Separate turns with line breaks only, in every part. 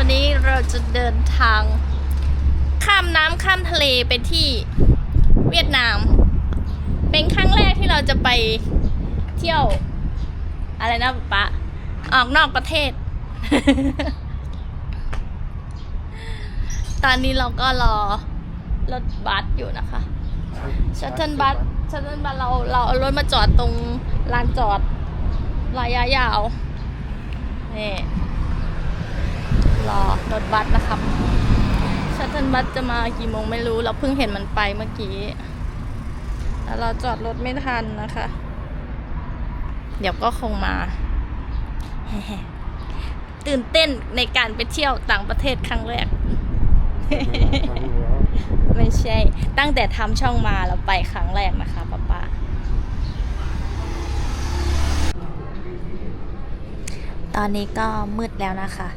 วันนี้เราจะเดินทาง ข้ามน้ำข้ามทะเลไปที่เวียดนาม เป็นครั้งแรกที่เราจะไปเที่ยว อะไรนะปะออกนอกประเทศ ตอนนี้เราก็รอรถบัสอยู่นะคะชัตเทิลบัสชัตเทิลบัสเราเราเอารถมาจอดตรงลานจอดระยะยาวนี่ รอรถบัสนะครับชัตเทิลบัสจะมากี่โมงไม่รู้เราเพิ่งเห็นมันไปเมื่อกี้แล้วเราจอดรถไม่ทันนะคะ เดี๋ยวก็คงมา ตื่นเต้นในการไปเที่ยวต่างประเทศครั้งแรก ไม่ใช่ ตั้งแต่ทำช่องมาเราไปครั้งแรกนะคะป้าป้าตอนนี้ก็มืดแล้วนะคะ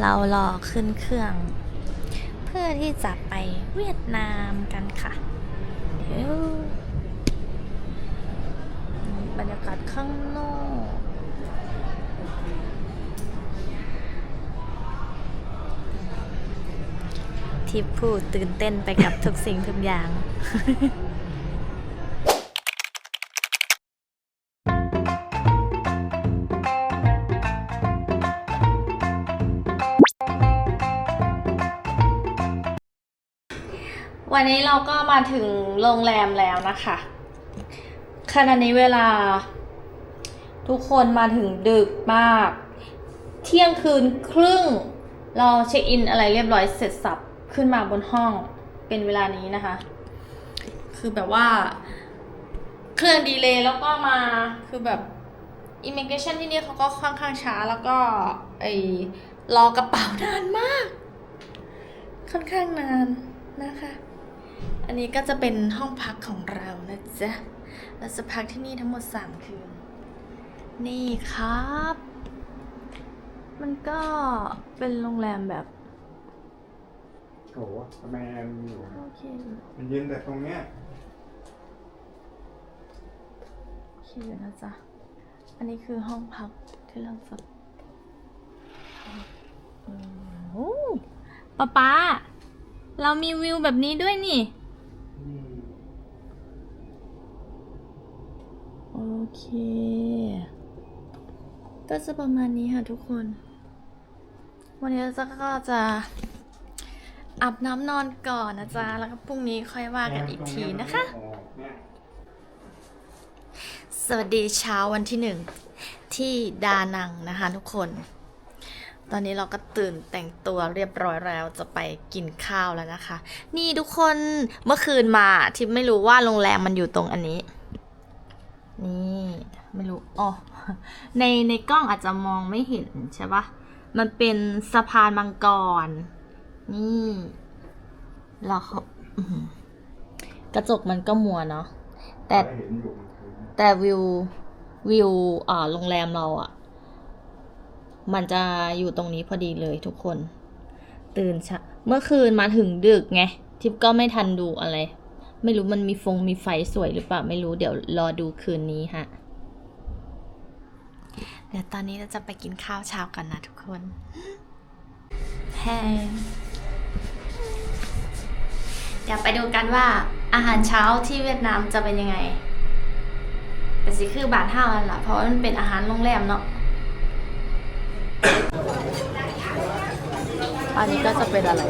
เรารอขึ้นเครื่อง เพื่อที่จะไปเวียดนามกันค่ะ เดี๋ยว บรรยากาศข้างนอกที่พูดตื่นเต้นไปกับทุกสิ่งทุกอย่าง วันนี้เราก็มาถึงโรงแรมแล้วนะคะขณะนี้เวลา ทุกคนมาถึงดึกมาก เที่ยงคืนครึ่ง เราเช็คอินอะไรเรียบร้อยเสร็จสับขึ้นมาบนห้องเป็นเวลานี้นะคะ คือแบบว่า เครื่องดีเลย์แล้วก็มาคือแบบ immigration ที่นี่เขาก็ค่อนข้างช้าแล้วก็ไอรอกระเป๋านานมาก ค่อนข้างนานนะคะ อันนี้ก็จะเป็นห้องพักของเรานะจ๊ะ เราจะพักที่นี่ทั้งหมด 3 คืน นี่ครับ มันก็เป็นโรงแรมแบบ
โอ้โหทำไมมันอยู่
โอเค
มันยืนแต่ตรงเนี้ย
โอเคอยู่นะจ๊ะ อันนี้คือห้องพักที่เราจะอืมโอ้ป๊าป๊าเรามีวิวแบบนี้ด้วยนี่ โอ เค ก็จะประมาณนี้ค่ะทุกคน วันนี้เราจะก็จะอาบน้ำนอนก่อนนะจ๊ะ แล้วก็พรุ่งนี้ค่อยว่ากันอีกทีนะคะ สวัสดีเช้าวันที่หนึ่งที่ดานังนะคะทุกคน ตอนนี้เราก็ตื่นแต่งตัวเรียบร้อยแล้วจะไปกินข้าวแล้วนะคะ นี่ทุกคนเมื่อคืนมาที่ไม่รู้ว่าโรงแรมมันอยู่ตรงอันนี้ นี่ไม่รู้อ๋อในในกล้องอาจจะมองไม่เห็นใช่ปะมันเป็นสะพานมังกร นี่เราเขากระจกมันก็มัวเนาะแต่แต่วิววิวอ่าโรงแรมเราอะ่ะ มันจะอยู่ตรงนี้พอดีเลยทุกคน ตื่นช้าเมื่อคืนมาถึงดึกไง ทิปก็ไม่ทันดูอะไร ไม่รู้มันมีฟงมีไฟสวยหรือเปล่าไม่รู้เดี๋ยวรอดูคืนนี้ฮะ เดี๋ยวตอนนี้เราจะไปกินข้าวเช้ากันนะทุกคนแฮเดี๋ยวไปดูกันว่าอาหารเช้าที่เวียดนามจะเป็นยังไงแต่สิคือบาทเท่านั่นแหละเพราะว่ามันเป็นอาหารโรงแรมเนาะอันนี้ก็จะเป็นอะไร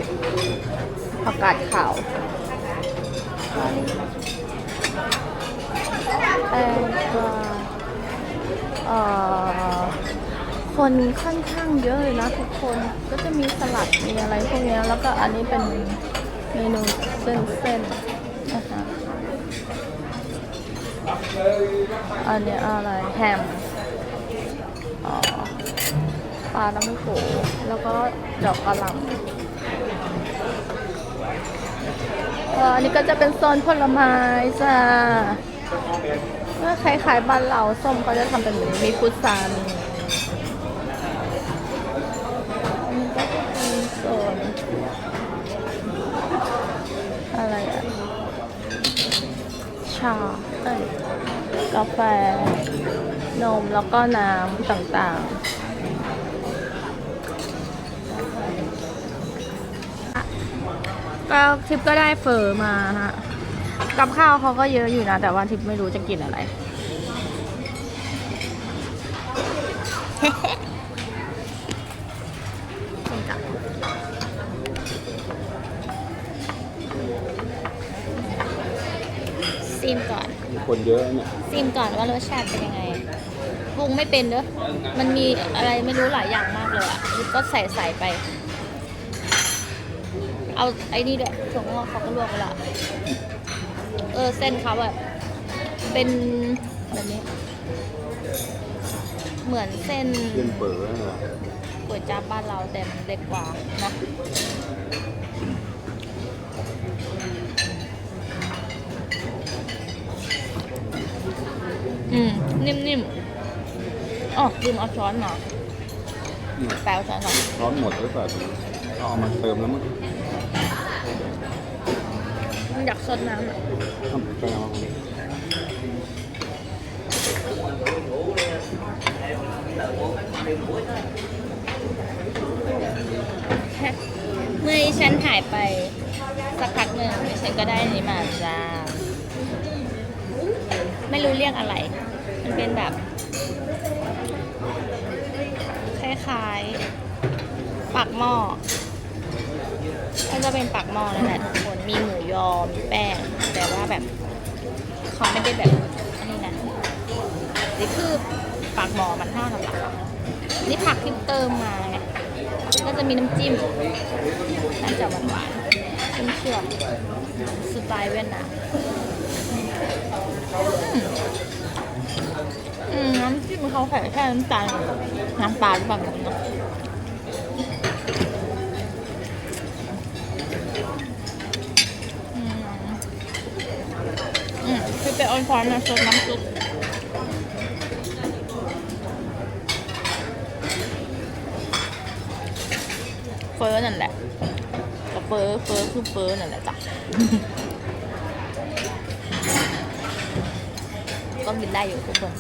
ผักกาดขาว แตงกวาเอ่อคนค่อนข้างเยอะเลยนะทุกคนก็จะมีสลัดมีอะไรพวกนี้แล้วก็อันนี้เป็นเมนูเส้นๆนะคะอันนี้อะไรแฮมอ๋อปลาน้ำโขแล้วก็ดอกกระหล่ำเอออันนี้ก็จะเป็นโซนผลไม้จ้าเมื่อใคล้ายบ้านเราส้มเขาจะทำเป็นมีพุทรามีอันโซนอะไรอะชาเอ้ยกาแฟ นมแล้วก็น้ำต่างๆ ก็ทิปก็ได้เฟอร์มาฮะกับข้าวเขาก็เยอะอยู่นะ แต่ว่าทิปไม่รู้จะกินอะไรส้มตำซีมก่อน
คนเยอะเนี่ย
ซีมก่อนว่ารสชาติเป็นยังไงปรุงไม่เป็นเด้อมันมีอะไรไม่รู้หลายอย่างมากเลยอะก็ใส่ใส่ไป เอาไอ้นี่ด้วยถั่วงอกเขาก็ลวกไปละเออเส้นเขาแบบเป็นแบบนี้ เหมือนเส้น
เพื่อนเป๋อเหรอ
ก๋วยจั๊บบ้านเราแต่มันเล็กกว่านะอืม นิ่มๆอ๋อลืมเอาช้อนมา
เนี่ย
แปลวช้อนก่อน
ร้อนหมดหรือเปล่าเอามาเติมแล้วมั้ง
มัน อยากซดน้ำอะ
ไปเอา
เมื่อฉันหายไปสักพักหนึ่งฉันก็ได้นี้มาจ้า ไม่รู้เรียกอะไร มันเป็นแบบ คล้ายๆปากหม้อมันจะเป็นปากหม้อนั่นแหละทุกคน มีหมูยอมีแป้ง แต่ว่าแบบเขาไม่ได้แบบนนี้นะนี่คือปากหมอมันท่านั้นแหละนี่ผักที่เติมมาไงก็จะมีน้ำจิ้มน่าจะหวานๆเชื่อมเชื่อมสไตล์เวียดนามน้ำจิ้มเขาใส่แค่น้ำตาลน้ำปลาหรือเปล่าเนอะอืมอืมคื อเป็นออนฟอนนะซดน้ำซุปเฟอร์นั่นแหละก็เฟอร์เฟอร์คือเฟอร์นั่นแหละจ้ะก็กินได้อยู่ทุกคน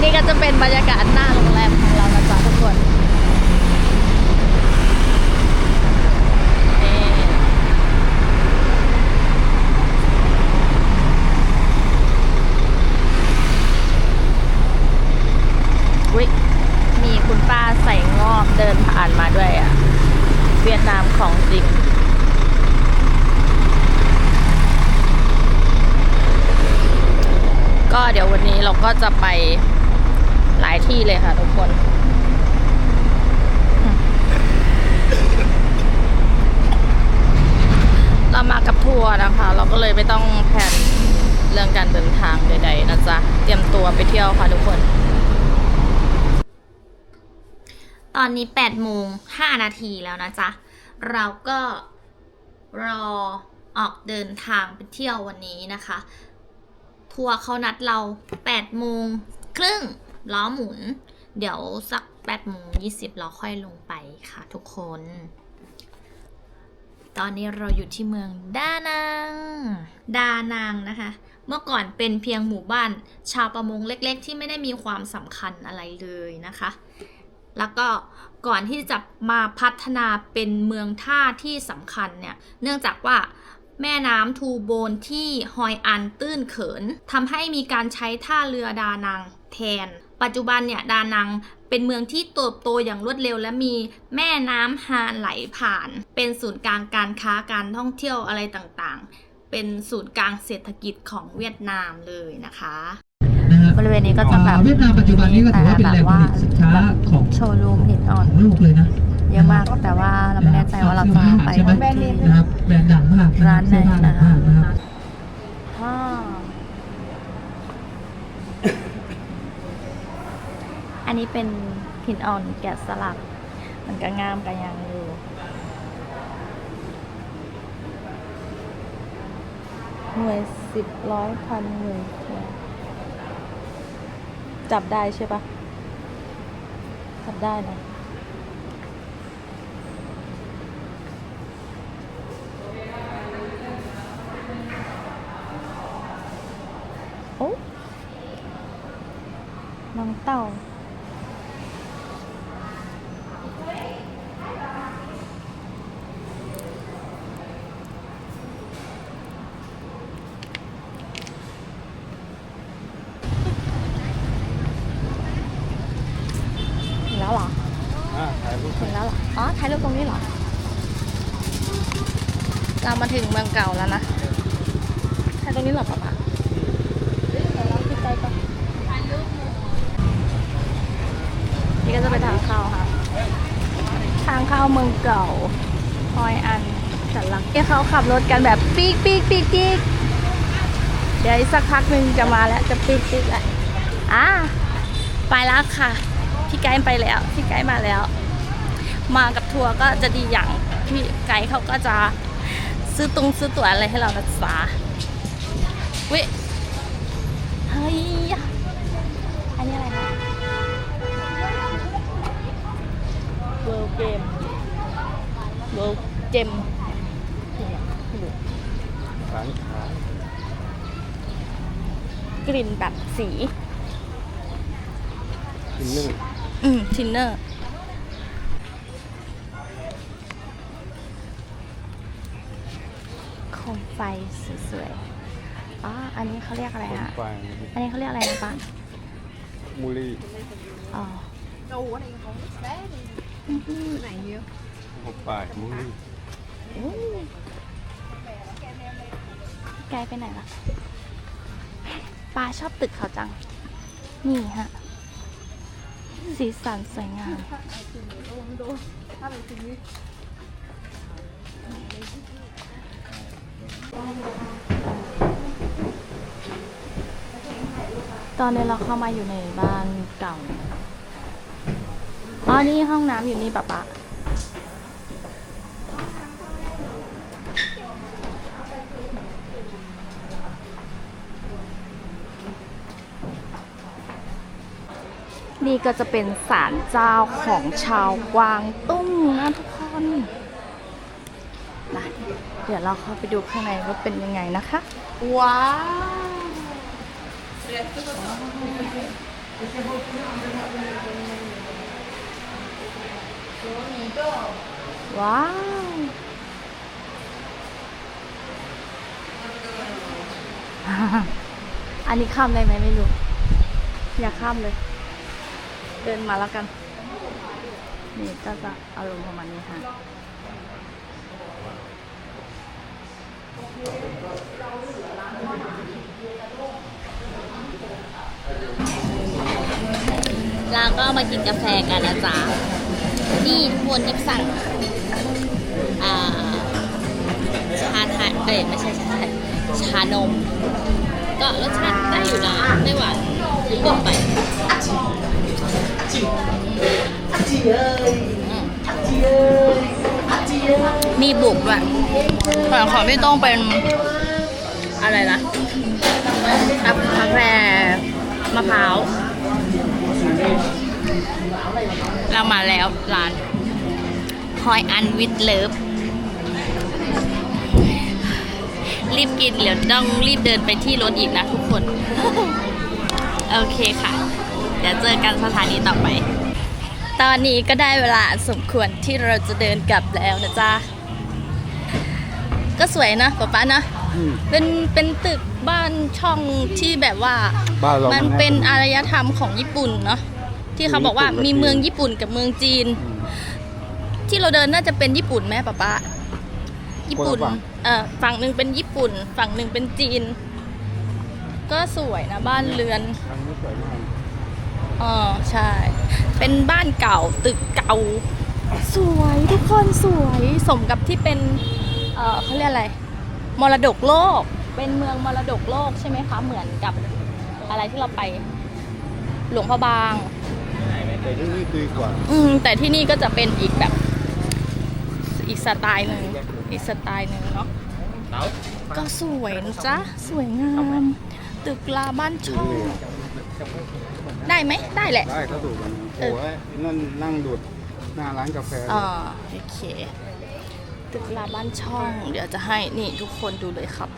นี่ก็จะเป็นบรรยากาศหน้าโรงแรมของเรานะจ๊ะทุกคนอุ๊ย มีคุณป้าใส่งอบเดิน ผ่านมาด้วยอะ เวียดนามของจริงก็เดี๋ยววันนี้เราก็จะไปหลายที่เลยค่ะทุกคน เรามากับทัวร์นะคะ เราก็เลยไม่ต้องแผนเรื่องการเดินทางใดๆนะจ๊ะ เตรียมตัวไปเที่ยวค่ะทุกคน ตอนนี้8โมง5นาทีแล้วนะจ๊ะ เราก็รอออกเดินทางไปเที่ยววันนี้นะคะ ทัวร์เขานัดเรา8โมงครึ่งล้อหมุน เดี๋ยวสัก8โมง20 เราค่อยลงไปค่ะทุกคน ตอนนี้เราอยู่ที่เมืองดานัง ดานังนะคะ เมื่อก่อนเป็นเพียงหมู่บ้านชาวประมงเล็กๆ ที่ไม่ได้มีความสำคัญอะไรเลยนะคะ แล้วก็ก่อนที่จะมาพัฒนาเป็นเมืองท่าที่สำคัญเนี่ย เนื่องจากว่าแม่น้ำทูโบนที่ฮอยอันตื้นเขินทำให้มีการใช้ท่าเรือดานังแทน ปัจจุบันเนี่ยดานังเป็นเมืองที่เติบโตอย่างรวดเร็ว และมีแม่น้ำฮานไหลผ่าน เป็นศูนย์กลางการค้าการท่องเที่ยวอะไรต่างๆ เป็นศูนย์กลางเศรษฐกิจของเวียดนามเลยนะคะ
นะฮะ
บริเวณนี้ก็จะแบบ
เวียดนามปัจจุบันนี้ก็ถือว่าเป็นแหล่งผลิตสินค้าของ
โชว์รูมหินอ่อน
ของโลกเลยนะ
เยอะมากแต่ว่าเราไม่แน่ใจว่าเราจะไป
ใช่ไหมนะครับแบรนด์ดังมากะคบ
ร้านไหน
เสื้อผ้าดัง
นะ
มากนะครับ
อ่าอันนี้เป็นหินอ่อนแกะสลัก มันก็งามกันยังอยู่หน่วยสิบร้อยพันหมื่น จับได้ใช่ปะจับได้นะ โอ้น้องเต่า ถึงแล้วเหรอ อ๋อ ถ่ายรูปตรงนี้เหรอ เรามาถึงเมืองเก่าแล้วนะถ่ายตรงนี้เหรอป๊าป๊าเดี๋ยวเราขึ้นไปก่อนนี่ก็จะเป็นทางเข้าค่ะ ทางเข้าเมืองเก่าฮอยอันสันหลักที่เขาขับรถกันแบบปีกปีกปีกปีกเดี๋ยวอีกสักพักหนึ่งจะมาแล้วจะปีกปีกแล้วอ่าไปแล้วค่ะ พี่ไกด์ไปแล้ว พี่ไกด์มาแล้ว มากับ ทัวร์ก็จะดีอย่างพี่ไกด์เขาก็จะซื้อตรงซื้อตั๋วอะไรให้เรานะจ๊ะเว้ยเฮ้ยอันนี้อะไรนะ World Game World Gem
ร้านค้าก
ลิ่นแบบสี
กินนึ่ง
อืมทินเนอร์ โคมไฟ สวยๆอ๋ออันนี้เขาเรียกอะไร
คน
ฮะ
ไฟ
อันนี้เขาเรียกอะไรนะป้า
มูลี่
อ๋อ
หกปลายมูลี่
อู้ไกลไปไหนล่ะปลาชอบตึกเขาจัง นี่ฮะ สีสันสวยงาม ตอนนี้เราเข้ามาอยู่ในบ้านเก่าอ๋อนี่ห้องน้ำอยู่นี่ปะปะนี่ก็จะเป็นศาลเจ้าของชาวกวางตุ้งนะทุกคนนะเดี๋ยวเราเข้าไปดูข้างในว่าเป็นยังไงนะคะ ว้าวว้าว อันนี้ข้ามได้ไหมไม่รู้ อย่าข้ามเลย เดินมาแล้วกัน นี่ก็จะอารมณ์ประมาณนี้ค่ะ เราก็มากินกาแฟกันนะจ๊ะ นี่ทุกคนยิบสั่งอ่าชาไทยเอ้ยไม่ใช่ชาไทยชานม ก็รสชาติได้อยู่นะไม่หวานเกินไป มีบุกด้วยส่วนของพี่โต้องเป็นอะไรนะกาแฟมะพร้าว เรามาแล้วร้านฮอยอันวิดเลิฟรีบกินเดี๋ยวต้องรีบเดินไปที่รถอีกนะทุกคน โอเคค่ะ เดี๋ยวเจอกันสถานีต่อไป ตอนนี้ก็ได้เวลาสมควรที่เราจะเดินกลับแล้วนะจ๊ะ ก็สวยนะป๊าป๊านะเป็นเป็นตึกบ้านช่องที่แบบว่า
บ้านเรา
มั
มัน
เป็นอารยธรรมของญี่ปุ่นเนาะที่เขาบอกว่ามีเมืองญี่ปุ่นกับเมืองจีน ที่เราเดินน่าจะเป็นญี่ปุ่นไหมป๊าป๊าญี่ปุ่นเอ่อฝั่งหนึ่งเป็นญี่ปุ่น ฝั่งหนึ่งเป็นจีน ก็สวยนะบ้านเรือน อ๋อใช่ เป็นบ้านเก่าตึกเก่า สวยทุกคนสวยสมกับที่เป็น เออเขาเรียกอะไร มรดกโลก เป็นเมืองมรดกโลกใช่ไหมคะ เหมือนกับอะไรที่เราไป หลวงพระบาง
แต่ที่นี่ดีกว่า
อืมแต่ที่นี่ก็จะเป็นอีกแบบ อีกสไตล์หนึ่งอีกสไตล์หนึ่งเนาะก็สวยนะจ๊ะ สวยงาม ตึกลาบ้านช่อง ได้ไหมได้แหละ
ได้ก็ดูกัน
เออ
โอ้ยนั่นนั่งดูดหน้าร้านกาแฟ
อ่าโอเค ตึกลาบ้านช่อง เดี๋ยวจะให้นี่ทุกคนดูเลยครับ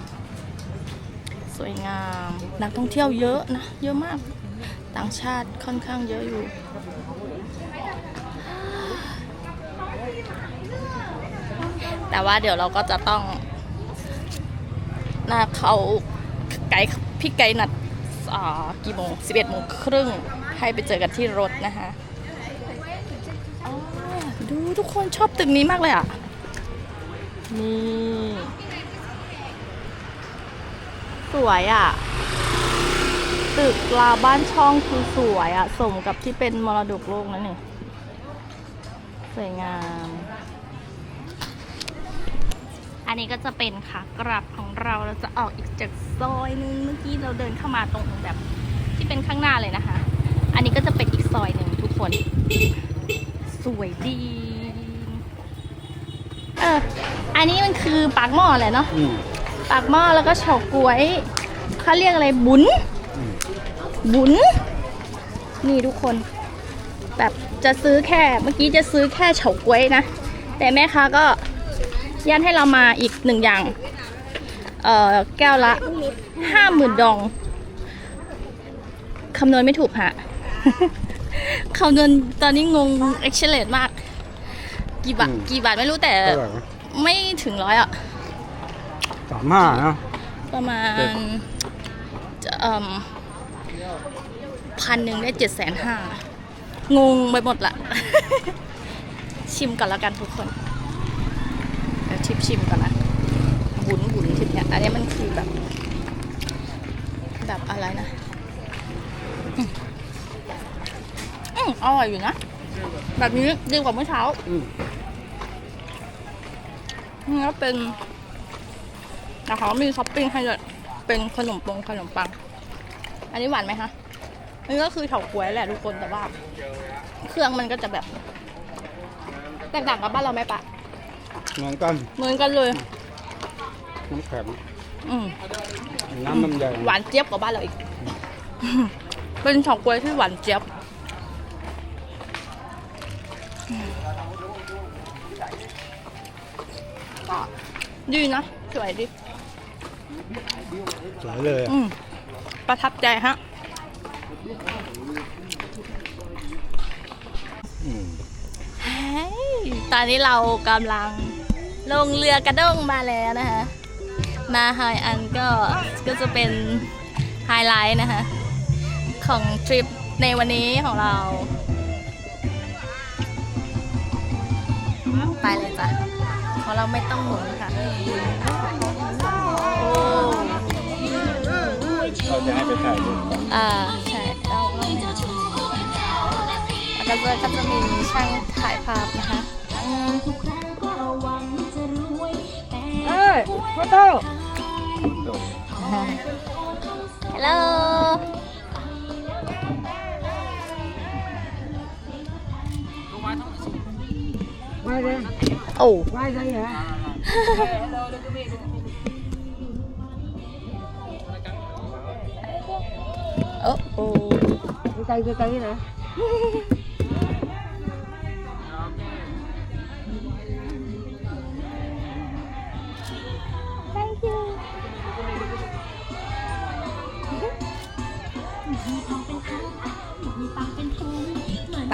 สวยงาม นักท่องเที่ยวเยอะนะ เยอะมาก ต่างชาติค่อนข้างเยอะอยู่ แต่ว่าเดี๋ยวเราก็จะต้องน่าเขาไกด์พี่ไกด์นัดอ่า กี่โมง 11โมงครึ่งให้ไปเจอกันที่รถนะคะดูทุกคนชอบตึกนี้มากเลยอะ นี่สวยอะ ตึกราบ้านช่องคือสวยอะ สมกับที่เป็นมรดกโลกนั่นนี่สวยงาม อันนี้ก็จะเป็นค่ะกราบของเราเราจะออกอีกจากซอยนึงเมื่อกี้เราเดินเข้ามาตรงแบบที่เป็นข้างหน้าเลยนะคะ อันนี้ก็จะเป็นอีกซอยหนึ่งทุกคน สวยดีเอออันนี้มันคือปากหม้อแหละเนาะ
อืม
ปากหม้อแล้วก็เฉาก๊วยเขาเรียกอะไรบุญ
อืม
บุญนี่ทุกคน แบบจะซื้อแค่เมื่อกี้จะซื้อแค่เฉาก๊วยนะ แต่แม่ค้าก็ ยันให้เรามาอีกหนึ่งอย่าง เอ่อ แก้วละห้าหมื่นดอง คำนวณไม่ถูกฮะ คำนวณตอนนี้งงเอ็กเชเลตมาก กี่บาท กี่บาทไม่รู้แต่
เท่าไหร่วะ
ไม่ถึงร้อยอะ
สามห้าเนาะ
ประมาณ
เจ็ด
จะเอ่มพันหนึ่งได้เจ็ดแสนห้างงไปหมดละ ชิมก่อนแล้วกันทุกคนเดี๋ยว ทิปชิมก่อนนะบุนบุนทิปเนี่ย อันนี้มันคือแบบแบบอะไรนะอืมอืมอร่อยอยู่นะ แบบนี้ดีกว่าเมื่อเช้า
อืม
แล้วเป็นแต่เขามีท็อปปิ้งให้เลยเป็นขนมปงขนมปัง อันนี้หวานไหมคะอันนี้ก็คือเฉาก๊วยแหละทุกคนแต่ว่า เครื่องมันก็จะแบบแตกต่างกับบ้านเราไหมปะ
เหมือนกัน
เหมือนกันเลย
น้ำแข็ง
อืม
น้ำลำไย
หวานเจี๊ยบกว่าบ้านเราอีก เป็นเฉาก๊วยที่หวานเจี๊ยบ ก็ดีนะ สวยดี
สวยเลยอะ
อืมประทับใจฮะ
อืม
เฮ้ยตอนนี้เรากำลัง ลงเรือกระด้งมาแล้วนะคะ มาไฮอันก็ก็จะเป็นไฮไลท์นะคะ ของทริปในวันนี้ของเรา ไปเลยจ้ะเพราะเราไม่ต้องหมุนค่ะ โอ้
เขาจะให้ไปถ่ายรูปก่อน
อ่าใช่เราแล้วก็จะก็จะมีช่างถ่ายภาพนะคะ
อ้ยพ่อโต
ฮัลโหล
ไม่เ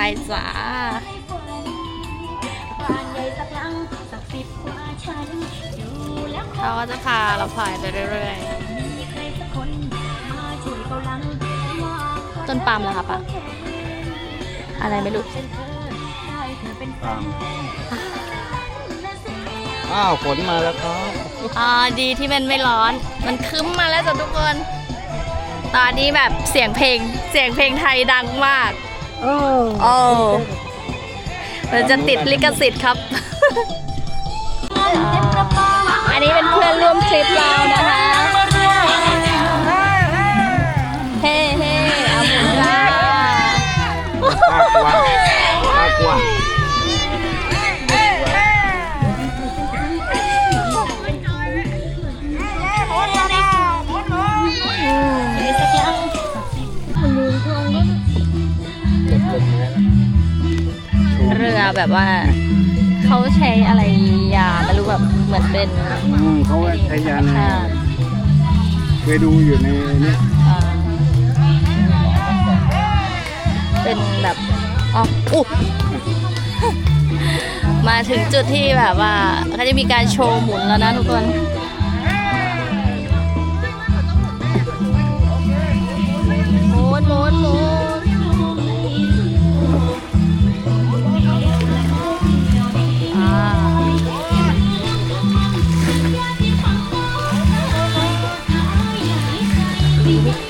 ไป
จ้าเขาก็จะพาเราพายไปเรื่อยๆ ต้นปาล์มเหรอคะปะอะไรไม่รู้
ตามอ้าวฝนมาแล้วครับ
อ่าดีที่มันไม่ร้อน มันคึ้มมาแล้วจ้ะทุกคน ตอนนี้แบบเสียงเพลง เสียงเพลงไทยดังมาก
โอ้
โอ้เราจะติดลิขสิทธิ์ครับ อันนี้เป็นเพื่อนร่วมทริปเรานะคะ เฮ้เฮ้เอาหมุนจ้า
น่ากลัว
แบบว่าเขาใช้อะไรยาไม่รู้แบบเหมือนเป็น
อืมเขาว่าใช้ยาใน
ค่ะ
เคยดูอยู่ในนี้
อ่าเป็นแบบอ๋ออุ๊ยมาถึงจุดที่แบบว่าเขาจะมีการโชว์หมุนแล้วนะทุกคน หมุนหมุนหมุน Thank you.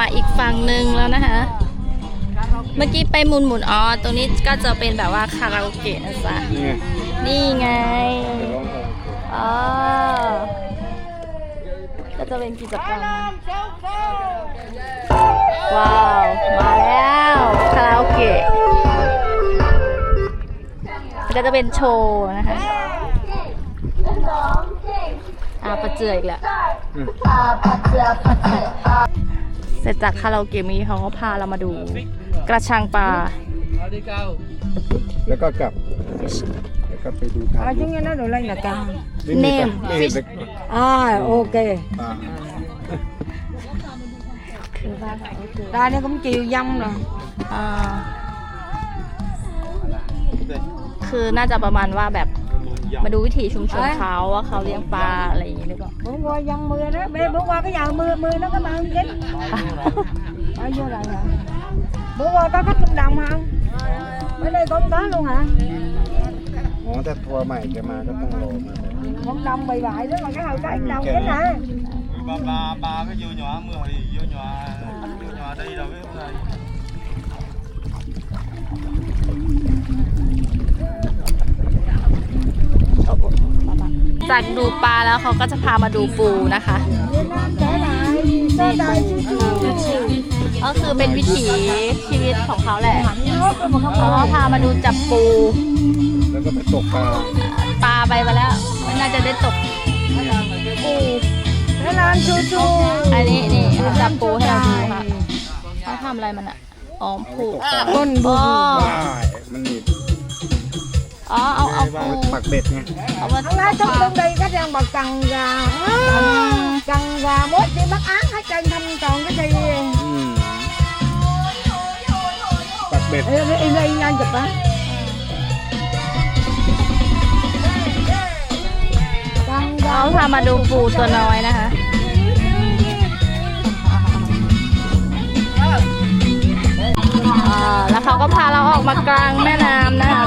มาอีกฝั่งหนึ่งแล้วนะคะ เมื่อกี้ไปหมุนหมุนอ๋อตรงนี้ก็จะเป็นแบบว่าคาราโอเกะนะจ๊ะ
นี่ไงอ๋
อก็จะเป็นกิจกรรมว้าว มาแล้วคาราโอเกะก็จะเป็นโชว์นะคะอาประเจืออีกแล้ว
อืม
เสร็จจากคาราโอเกะเมีเขาก็พาเรามาดู กระชังปลา
แล้วก็กลับแล้วก็ไปดูทาง
À, chúng nó đồ lên là cao.
ไม่มี
Name
ปะไม่เห็น
fish
เลย
À, ok.
ปลา
Đây nó cũng chiều dông rồi.
อ่าคือน่าจะประมาณว่าแบบ มาดูวิถีชุมชนเขาว่าเขาเลี้ยงปลาอะไรอย่างนี้หรือเปล่า
Bữa qua dông mưa đó. Bê, bữa qua cái giờ mưa mưa nó có bao nhiêu chín. Ở vô lại hả? Bữa qua có khách trung đồng không? Ở đây con có luôn hả?
อ๋อถ้าทัวร์ใหม่จะมาก็ต้องรอมาแบบนี้
Con đồng bì bại đó mà cái hồi có anh đồng chín hả?
ba ba ba cái vô nhỏ mưa thì vô nhỏ vô nhỏ đi rồi biết không này
จากดูปลาแล้วเขาก็จะพามาดูปูนะคะ
Việt Nam trở lại. Trở lại chú chú.
ก็คือเป็นวิถีชีวิตของเขาแหละ
Nó có mà không
เขาก็พามาดูจับปู
แล้วก็ไปตกปลา
ปลาไปมาแล้วไม่น่าจะได้ตกปู
Trở lại chú chú.
อันนี้นี่เขาจับปูให้เราดูค่ะเขาทำอะไรมันอะอ๋อผู
ตกปลา
Con
อ๋อ
ว้ายมันหนีบ
อ๋อเอาเอา
เอา
ปู
ปักเบ็ดไง
เอามา
Hôm nay trong công ty các em bật cần gà cần gà mốt đi bắt án hết trên thanh còn cái gì
อืมปักเบ็ด
Ê, ê, ê, ê, anh chụp á cần
เขา
gà
พามาดูปูตัวน้อยนะคะ อ่า แล้วเขาก็พาเราออกมากลางแม่น้ำนะคะ